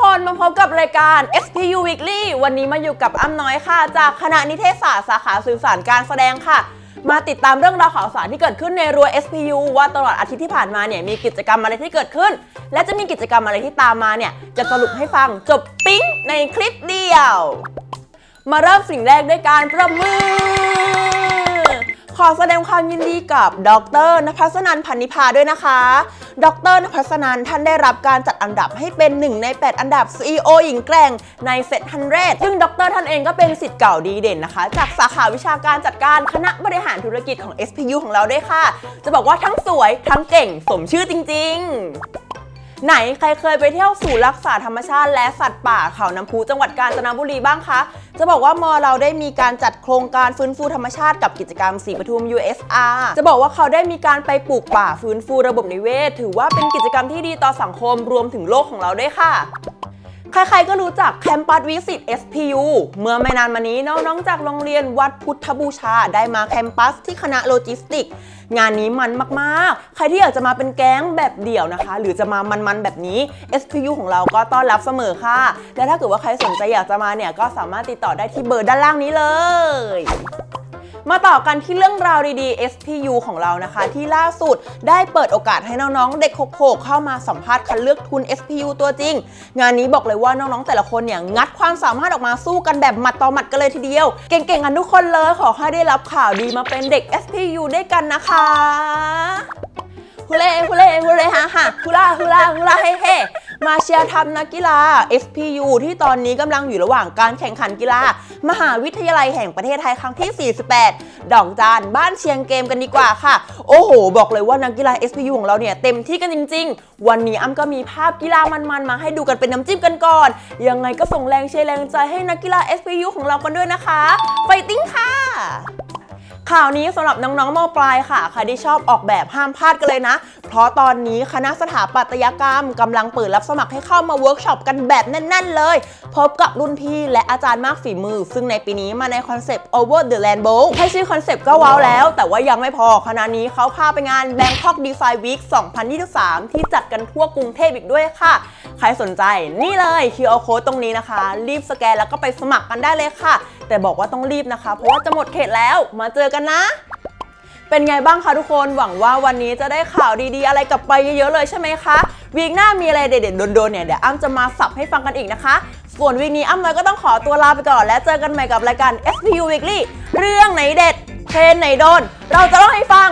คนมาพบกับรายการ SPU Weekly วันนี้มาอยู่กับอ้ำน้อยค่ะ จากคณะนิเทศศาสตร์สาขาสื่อสารการแสดงค่ะ มาติดตามเรื่องราวข่าวสารที่เกิดขึ้นในรั้ว SPU ว่าตลอดอาทิตย์ที่ผ่านมาเนี่ยมีกิจกรรมอะไรที่เกิดขึ้น และจะมีกิจกรรมอะไรที่ตามมาเนี่ยจะสรุปให้ฟังจบปิ๊งในคลิปเดียว มาเริ่มสิ่งแรกด้วยการประมือ ขอแสดงความยินดีกับดรนภัสนันท์พันนิพาด้วยนะคะ ดรนภัสนันท์ท่านได้รับการจัดอันดับให้เป็นหนึ่งใน 8 อันดับ CEO หญิงแกร่งในเซตฮันเรซึ่งดรท่านเองก็เป็นสิทธิ์เก่าดีเด่นนะคะ จากสาขาวิชาการจัดการคณะบริหารธุรกิจของ SPU ของเราด้วยค่ะ จะบอกว่าทั้งสวยทั้งเก่งสมชื่อจริง ๆ ไหนใครเคยไปเที่ยวศูนย์รักษาธรรมชาติและสัตว์ป่าเขาน้ำพุจังหวัดกาญจนบุรีบ้างคะ จะบอกว่ามอเราได้มีการจัดโครงการฟื้นฟูธรรมชาติกับกิจกรรมสีปทุม USR จะบอกว่าเขาได้มีการไปปลูกป่าฟื้นฟูระบบนิเวศ ถือว่าเป็นกิจกรรมที่ดีต่อสังคมรวมถึงโลกของเราด้วยค่ะ ใครๆก็รู้จักแคมปัสวิสิต SPU เมื่อไม่นานมานี้น้องๆจากโรงเรียนวัดพุทธบูชาได้มาแคมปัสที่คณะโลจิสติก งานนี้มันมากๆ ใครที่อยากจะมาเป็นแก๊งแบบเดี่ยวนะคะ หรือจะมามันๆแบบนี้ SPU ของเราก็ต้อนรับเสมอค่ะ และถ้าเกิดว่าใครสนใจอยากจะมาเนี่ยก็สามารถติดต่อได้ที่เบอร์ด้านล่างนี้เลย มาต่อกันที่เรื่องราวดีๆ SPU ของเรานะคะ ที่ล่าสุดได้เปิดโอกาสให้น้องๆ เด็กโขกเข้ามาสัมภาษณ์คัดเลือกทุน SPU ตัวจริง งานนี้บอกเลยว่าน้องๆ แต่ละคนเนี่ยงัดความสามารถออกมาสู้กันแบบหมัดต่อหมัดกันเลยทีเดียว เก่งๆกันทุกคนเลยขอให้ได้รับข่าวดีมาเป็นเด็ก SPU ด้วยกันนะคะฮุเล่ฮุเล่ฮุเล่ฮ่าฮ่าฮุล่าฮุล่าฮุล่าเฮ่เฮ่ มาเชียร์ทำนักกีฬา SPU ที่ตอนนี้กำลังอยู่ระหว่างการแข่งขันกีฬา มหาวิทยาลัยแห่งประเทศไทยครั้งที่ 48 ดอกจานบ้านเชียงเกมกันดีกว่าค่ะ โอ้โห บอกเลยว่านักกีฬา SPU ของเราเนี่ยเต็มที่กันจริง ๆ วันนี้อ้ำก็มีภาพกีฬามันๆมาให้ดูกันเป็นน้ำจิ้มกันก่อน ยังไงก็ส่งแรงเชียร์แรงใจให้นักกีฬา SPU ของเรากันด้วยนะคะไฟติ้งค่ะข่าวนี้สำหรับน้องๆมปลายค่ะใครที่ชอบออกแบบห้ามพลาดกันเลยนะเพราะตอนนี้คณะสถาปัตยกรรมกำลังเปิดรับสมัครให้เข้ามาเวิร์กช็อปกันแบบแน่น ๆ เลย พบกับรุ่นพี่และอาจารย์มากฝีมือ ซึ่งในปีนี้มาในคอนเซปต์ Over the Rainbow แค่ชื่อคอนเซปต์ก็ว้าวแล้ว แต่ว่ายังไม่พอคณะนี้เขาพาไปงาน Bangkok Design Week 2023 ที่จัดกันทั่วกรุงเทพอีกด้วยค่ะ ใครสนใจนี่เลย QR code ตรงนี้นะคะ รีบสแกนแล้วก็ไปสมัครกันได้เลยค่ะ แต่บอกว่าต้องรีบนะคะ เพราะว่าจะหมดเขตแล้วมาเจอกันนะ เป็นไงบ้างคะทุกคนหวังว่าวันนี้จะได้ข่าวดีๆ อะไรกลับไปเยอะๆเลยใช่ไหมคะวีคหน้ามีอะไรเด็ดๆโดนๆเนี่ยเดี๋ยวอ้ำจะมาสับให้ฟังกันอีกนะคะ ส่วนวีคนี้อ้ำน้อยก็ต้องขอตัวลาไปก่อน และเจอกันใหม่กับรายการ SPU Weekly เรื่องไหนเด็ดเทรนไหนโดน เราจะเล่าให้ฟัง